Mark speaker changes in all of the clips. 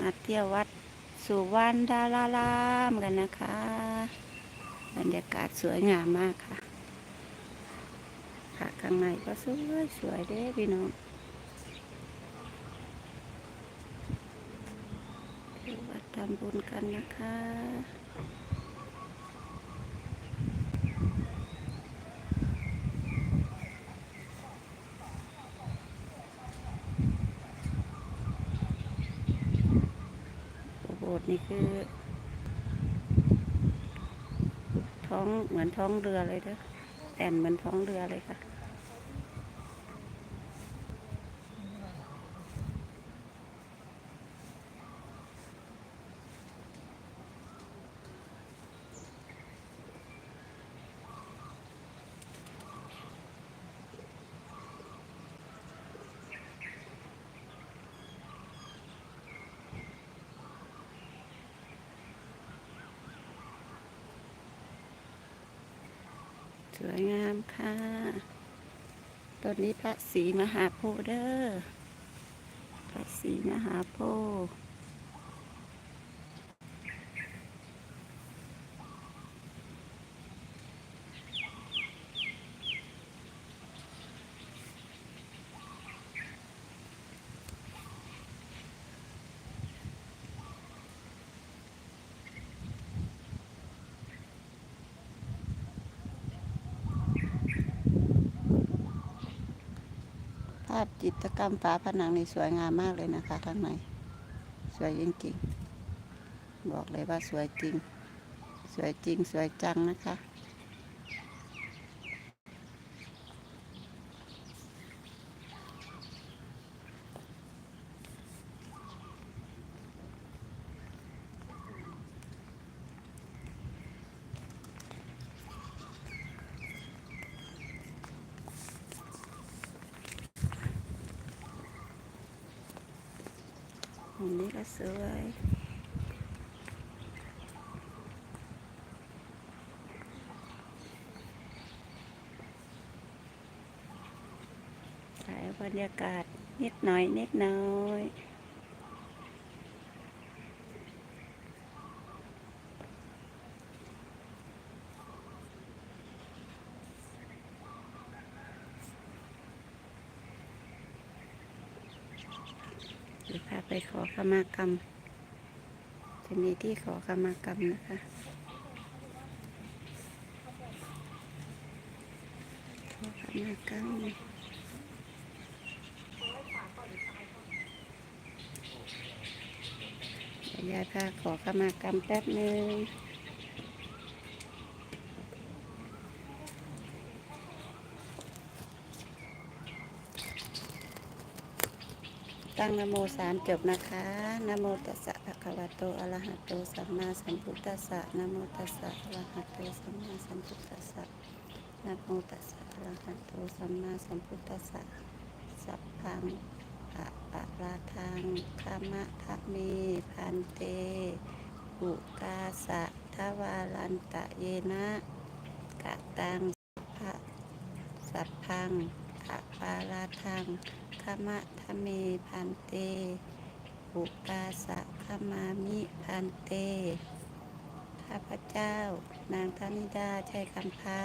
Speaker 1: มาเที่ยววัดสุวรรณดารารามกันนะคะ บรรยากาศสวยงามมากค่ะ ค่ะข้างในก็สวยสวยเด้พี่น้องที่วัดทำบุญกันนะคะ โบสถ์ นี่คือ ท้องเหมือนท้องเรือเลยเด้อแอนเหมือนท้องเรือเลยค่ะ สวยงามค่ะต้นนี้พระศรีมหาโพธิ์เด้อพระศรีมหาโพธิ์าพจิตรกรรมฝาผนังนี่สวยงามมากเลยนะคะข้างในสวยจริงๆบอกเลยว่าสวยจริง สวยจริง สวยจังนะคะ ก็สวยถ่ายบรรยากาศนิดหน่อยนิดหน่อยเดี๋ยวพา ไปขอขมากรรม จะมีที่ขอขมากรรมนะคะขอขมากรรมยวยายพาขอขมากรรมแป๊บหนึ่ง ตั้งนโมสามจบนะคะนโมตัสสะภะคะวะโตอะระหะโตสัมมาสัมพุทธัสสะนโมตัสสะอะระหะโตสัมมาสัมพุทธัสสะนโมตัสสะอะระหะโตสัมมาสัมพุทธัสสะสัพพังอะปะราทังคามะทะเมพันเตอุกาสะทวาลันตะเยนะกะตังสัพพะสัพพังะปาราทังคามะทะเมพันเตอุกาสะขมามิพันเต ข้าพเจ้า นางธนิดาชัยคำพา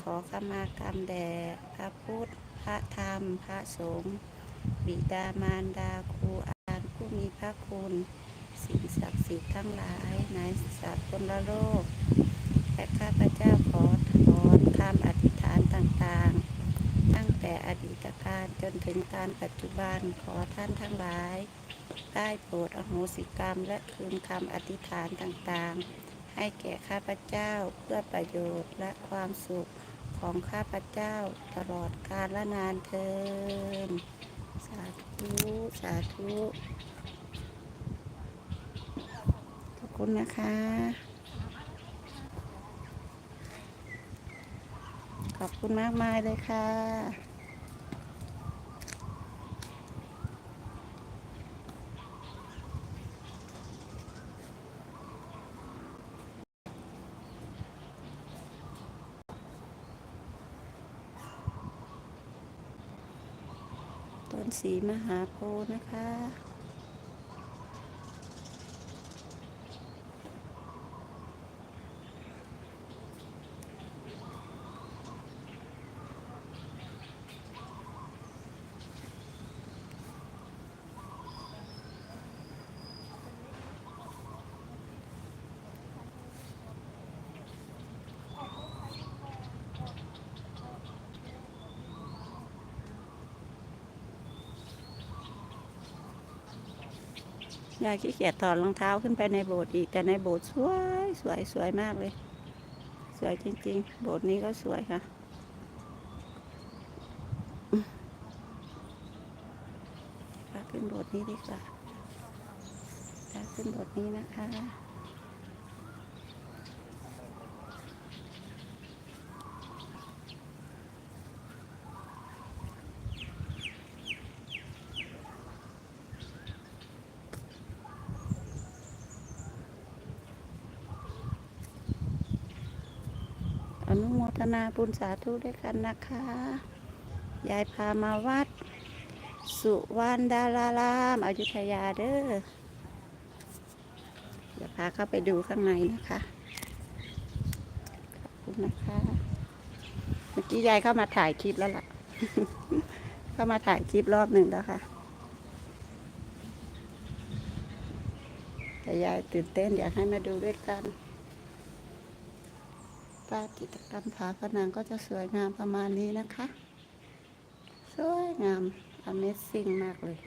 Speaker 1: ขอขมากรรมแด่พระพุทธ พระธรรม พระสงฆ์บิดามารดาครูอาจารย์ผู้มีพระคุณ สิ่งศักดิ์สิทธิ์ทั้งหลายในสากลโลก และข้าพเจ้าขอถอนคำอธิษฐานต่างๆ ตั้งแต่อดีตการจนถึงการปัจจุบันขอท่านทั้งหลาย ได้โปรดอโหสิกรรมและคืนคำอธิษฐานต่างๆ ให้แก่ข้าพเจ้าเพื่อประโยชน์และความสุขของข้าพเจ้าตลอดกาลและนานเทินสาธุ สาธุ ขอบคุณนะคะ ขอบคุณมากมายเลยค่ะ ต้นสีมหาโพธิ์นะคะายขี้เกียจถอดรองเท้าขึ้นไปในโบสถ์อีก แต่ในโบสถ์สวยสวยสวยมากเลย สวยจริง ๆ โบสถ์นี้ก็สวยค่ะพาขึ้นโบสถ์นี้ดีกว่าพาขึ้นโบสถ์นี้นะคะ อ นาบุญสาธุด้วยกันนะคะ ยายพามาวัด สุวรรณดารารามอายุธยาเด้อเดี๋ยวพาเข้าไปดูข้างในนะคะ ขอบคุณนะคะ เมื่อกี้ยายเข้ามาถ่ายคลิปแล้วล่ะ เข้ามาถ่ายคลิปรอบหนึ่งแล้วค่ะแต่ยายตื่นเต้นอยากให้มาดูด้วยกัน ภาพจิตกรรมฝาผนังก็จะสวยงามประมาณนี้นะคะ สวยงาม Amazing มากเลย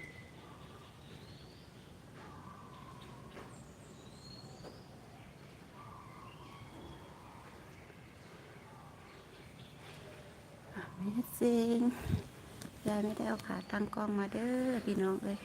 Speaker 1: Amazing ยายไม่ได้เอาขาตั้งกล้องมาเด้อพี่น้องเอ้ย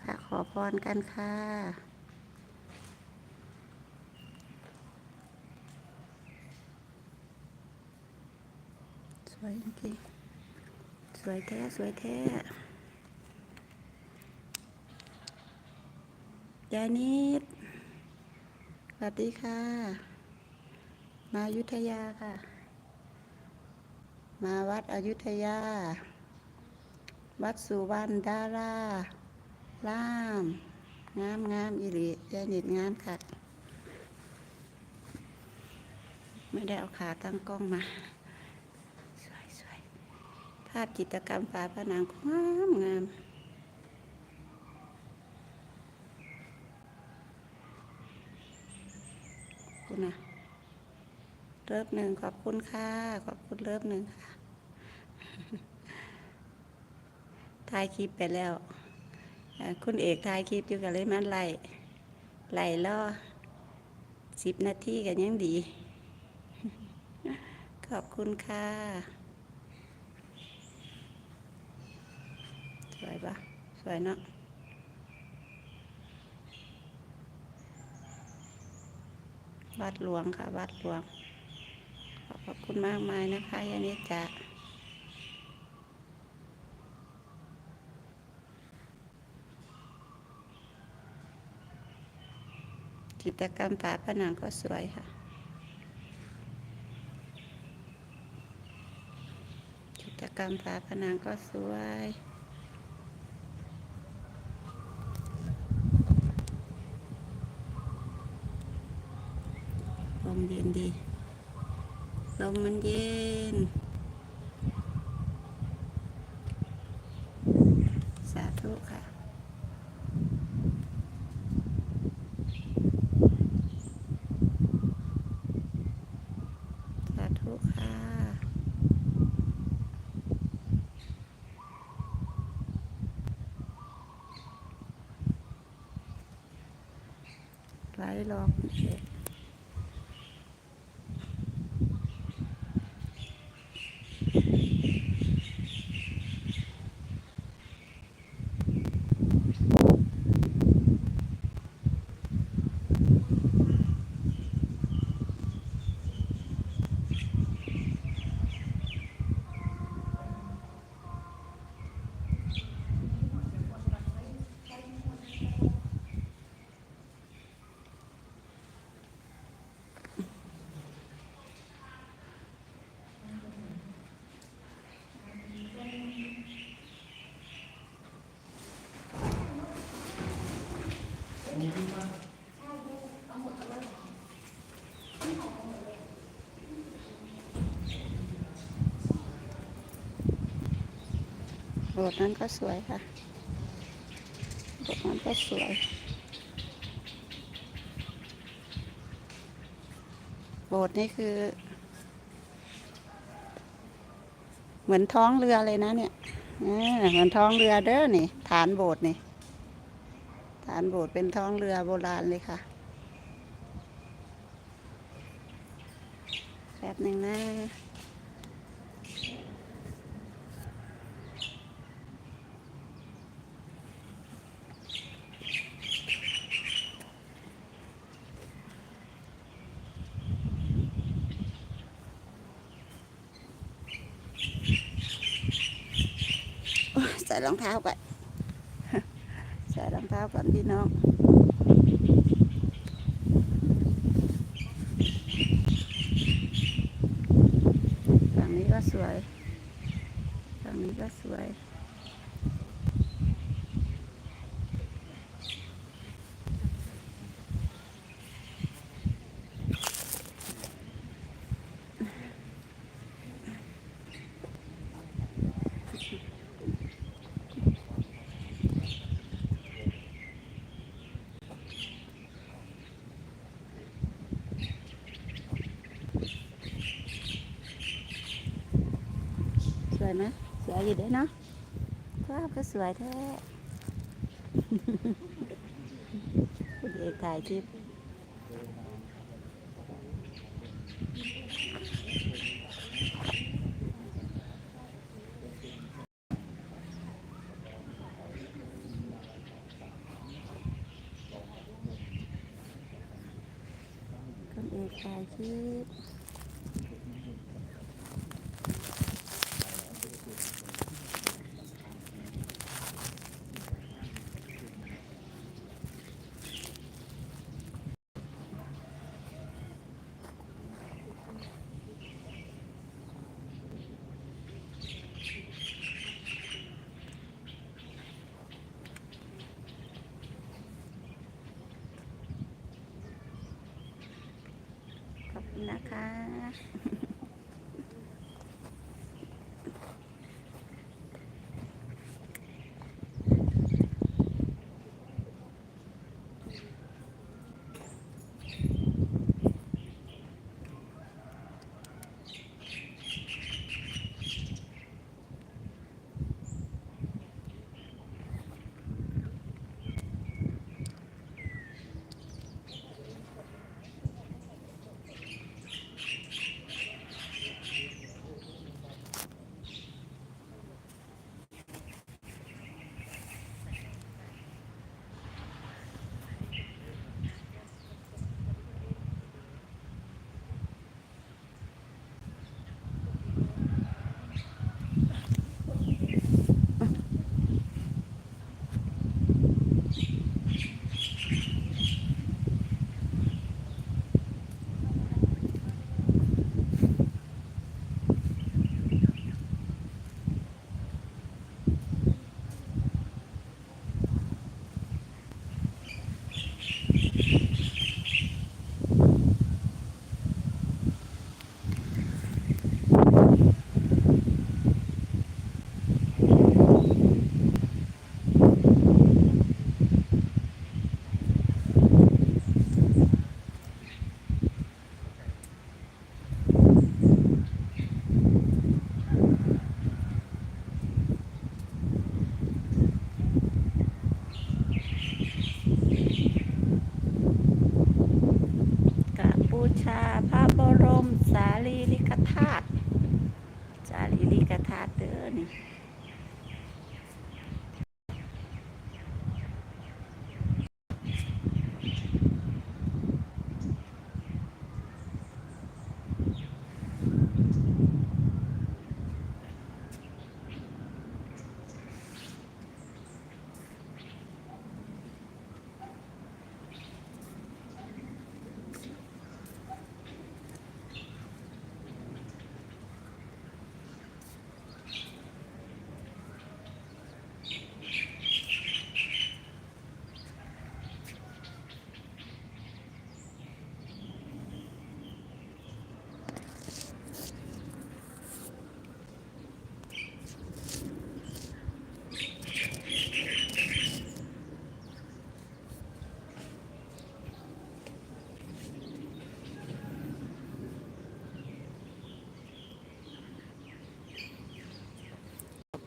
Speaker 1: พระขอพรกันค่ะสวยจริงสวยแท้ สวยแท้ยายนิดสวัสดีค่ะ มาอยุธยาค่ะ มาวัดอยุธยา วัดสุวรรณดารา ล่ามงามงามอิริยานิดงามค่ะ ไม่ได้เอาขาตั้งกล้องมา สวยสวยภาพจิตกรรมฝาผนังงามงามคุณนะเลิฟหนึ่งขอบคุณค่ะ ขอบคุณเลิฟหนึ่งค่ะถ่ายคลิปไปแล้ว คุณเอกถ่ายคลิปอยู่กันเลยมันไหล่ไล่ล่อสิบนาทีกันยังดี ขอบคุณค่ะ สวยปะสวยเนาะวัดหลวงค่ะ วัดหลวงขอบคุณมากมายนะคะยานิจา จิตกรรมฝาผนังก็สวยค่ะ จิตกรรมฝาผนังก็สวยลมเย็นดีลมมันเย็น บทนั้นก็สวยค่ะบทนั้นก็สวยโบสถ์นี่คือ เหมือนท้องเรือเลยนะเนี่ยเหมือนท้องเรือเด้อนี่ ฐานโบสถ์นี่ ฐานโบสถ์เป็นท้องเรือโบราณเลยค่ะแป๊บหนึ่งนะ รองเท้าก่อนใส่รองเท้าก่อนพี่น้องฝั่งนี้ก็สวยฝั่งนี้ก็สวย สวยไหมสวยอยู่เด้อเนาะ ว้าวยแท้คุณเอกถ่ายคลิปคุณเอกถ่ายคลิป ขอบคุณ นะคะ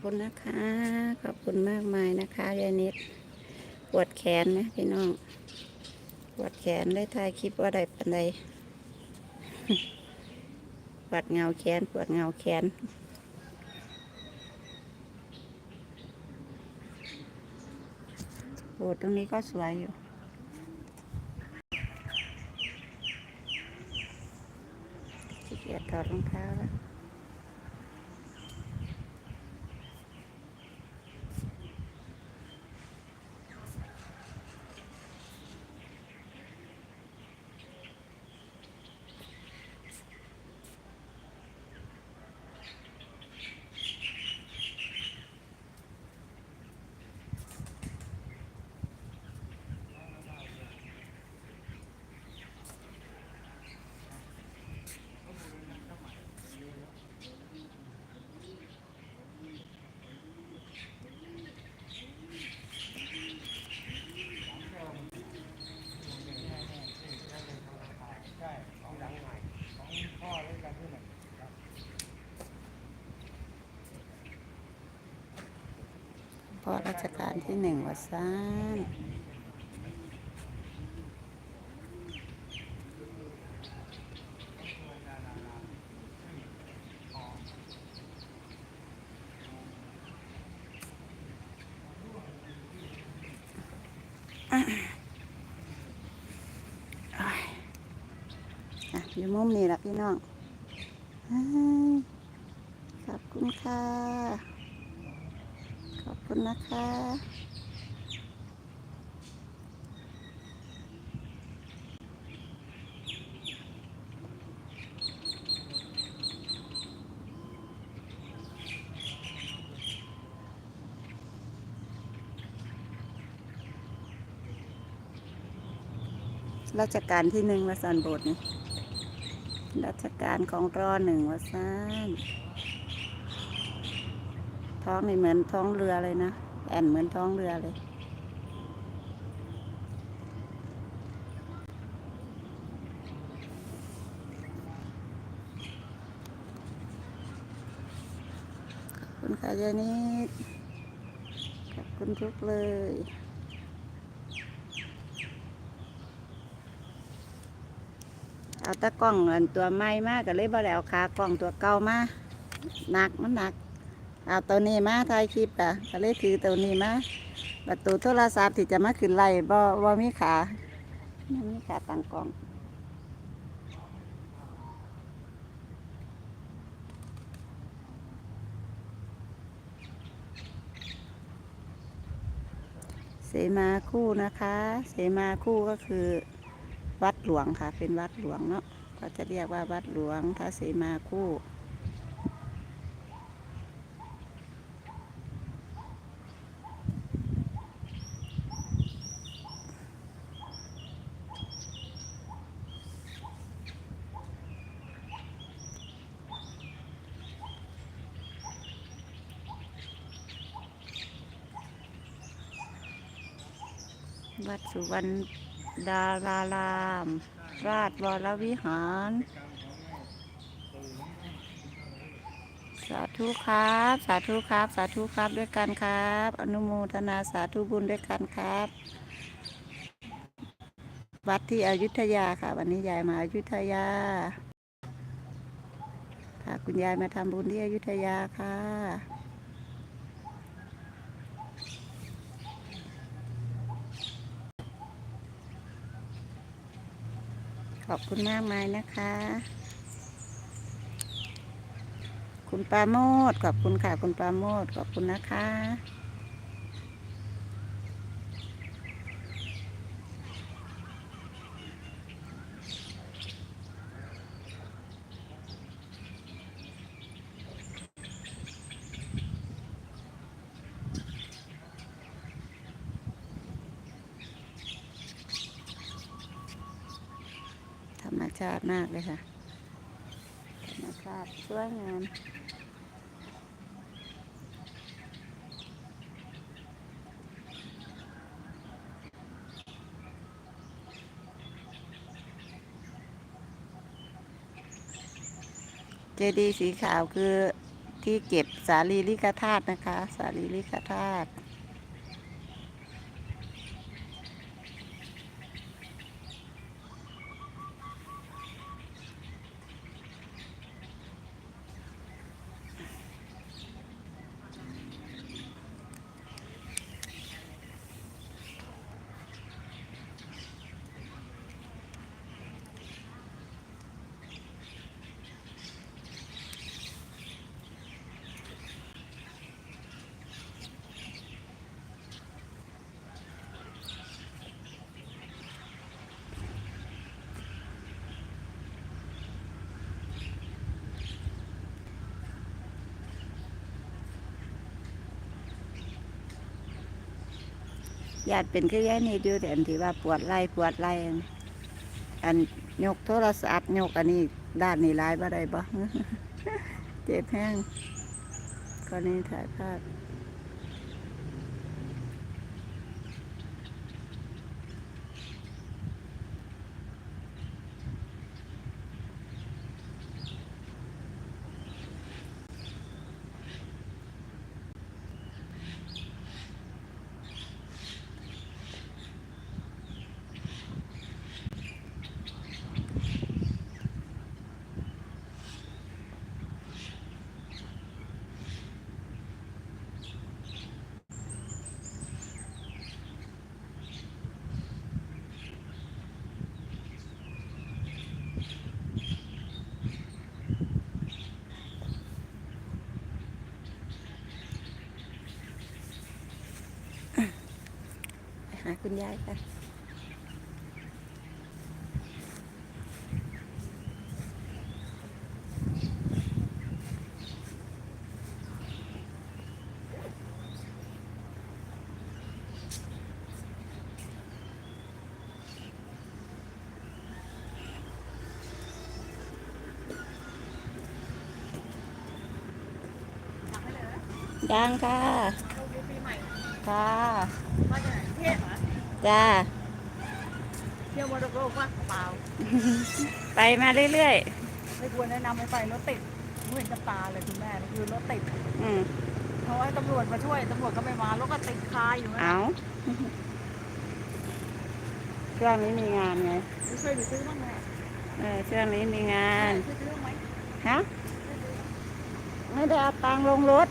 Speaker 1: คุณนะคะ ขอบคุณมากมายนะคะยายนิดปวดแขนนะพี่น้องปวดแขนได้ถ่ายคลิปว่าได้ปันใดปวดเงาแขนปวดเงาแขนโอ้ตรงนี้ก็สวยอยู่ขี้เกียจถอดรองเท้าแล้ว พอราชการที่หนึ่งวัดซ่านอะอยู่มุมนี้ละพี่น้องอ้ายขอบคุณค่ะ ขอบคุณนะคะ ราชการที่หนึ่งวสันโบสถ์นี่ราชการของรอหนึ่งวสันท้องนี่เหมือนท้องเรือเลยนะ แอนเหมือนท้องเรือเลย คุณค่ะยานิดขอบคุณทุกเลยเอาตะกล้องอันตัวใหม่มากก็เลยบ่ได้เอาขากล้องตัวเก่ามาหนักมันหนัก เอาตัวนี้มาถ่ายคลิปอะก็เลยถือตัวนี้มาประตูโทรศัพท์ที่จะมาขึ้นไล่บ่บ่มีขาไม่มีขาตั้งกล้องเสมาคู่นะคะ เสมาคู่ก็คือวัดหลวงค่ะ เป็นวัดหลวงเนาะก็จะเรียกว่าวัดหลวงถ้าเสมาคู่ วัด สุวรรณดาราราม ราชวรวิหาร สาธุครับ สาธุครับ สาธุครับด้วยกันครับ อนุโมทนาสาธุบุญด้วยกันครับวัดที่อยุธยาค่ะ วันนี้ยายมาอยุธยาพาคุณยายมาทำบุญที่อยุธยาค่ะ อบคุณมากมายนะคะ คุณปาโมดขอบคุณค่ะ คุณปาโมดขอบคุณนะคะ ชาติมากเลยค่ะธรรมชาติสวยงามเจดีย์สีขาวคือที่เก็บสารีริกธาตุนะคะ สารีริกธาตุ ญาติเป็นคือยายนี่ดูแต่อันที่ว่าปวดไหล่ปวดไหล่อันยกโทรศัพท์ยกอันนี้ด้านนี้ร้ายบ่ได้บ่เจ็บแห้งก็นี้ถ่ายภาพาคุณยายค่ะยังค่ะ
Speaker 2: ปีใหม่
Speaker 1: ค่ะ
Speaker 2: มาจากไหน
Speaker 1: จ้า
Speaker 2: เที่ยวมรดกโลกว่าเปล่า
Speaker 1: ไปมาเรื่อย
Speaker 2: ไม่ควรแนะนำให้ไปรถติดเห็นกับตาเลยคุณแม่คือรถติด
Speaker 1: ๆอืม
Speaker 2: เพราะว่าตำรวจมาช่วยตำรวจก็ไม่มารถก็ติดคาอยู่นะ
Speaker 1: เอาช่วงนี้มีงานไง
Speaker 2: ไปช่วยหนูซื้อบ้างแม่
Speaker 1: เออช่วงนี้มีงาน
Speaker 2: ช่วยซื้อบ้างไหม
Speaker 1: ฮะ ไม่ได้เอาตังค์ลงรถ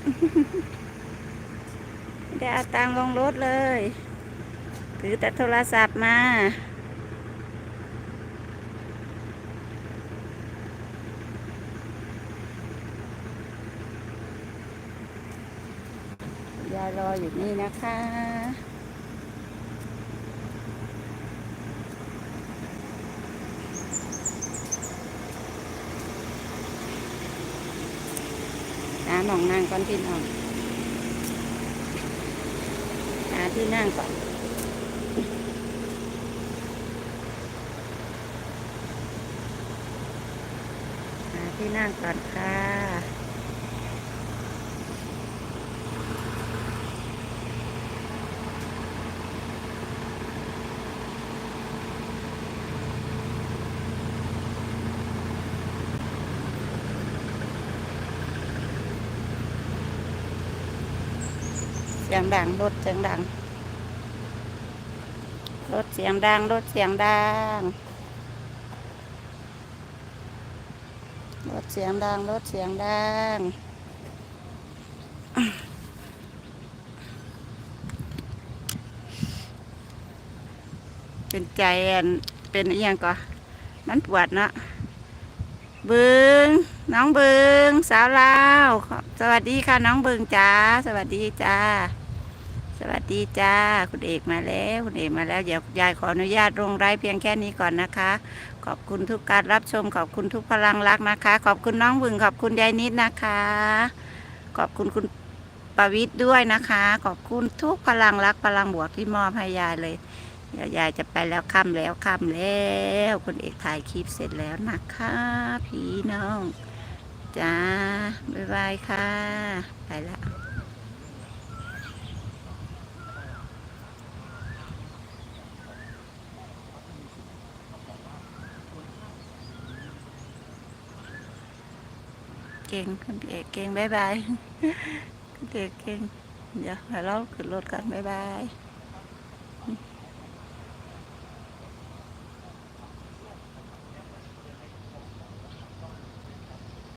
Speaker 1: ไม่ได้เอาตังค์ลงรถเลย ถือแต่โทรศัพท์มายายรออยู่นี่นะคะ หาหมองนั่งก่อนพี่น้องหาที่นั่งก่อน หา ที่นั่งก่อนค่ะเสียงดังรถเสียงดังรถเสียงดังรถเสียงดัง รถ เสียงดังรถเสียงดังเป็นใจนเป็นอหย่างก่อมันปวดเนาะบึงน้องบึงสาวลาว สวัสดีค่ะน้องบึงจ้า สวัสดีจ้าสวัส ดีจ้า คุณเอกมาแล้ว คุณเอกมาแล้ว เดี๋ยวยายขออนุญาตลงไลฟ์เพียงแค่นี้ก่อนนะคะ ขอบคุณทุกการรับชม ขอบคุณทุกพลังรักนะคะ ขอบคุณน้องบึงขอบคุณยายนิดนะคะ ขอบคุณคุณประวิทย์ด้วยนะคะ ขอบคุณทุกพลังรักพลังบวกที่มอบให้ยายเลย เดี๋ยวยายจะไปแล้วค่ำแล้วค่ำแล้ว คุณเอกถ่ายคลิปเสร็จแล้วนะคะ พี่น้องจ้าบ๊ายบายค่ะ ไปแล้ว เก่งคุณพี่เอกเก่งบายบายคุณพี่เอกเก่งเดี๋ยวให้เราขึ้นรถกันบายบาย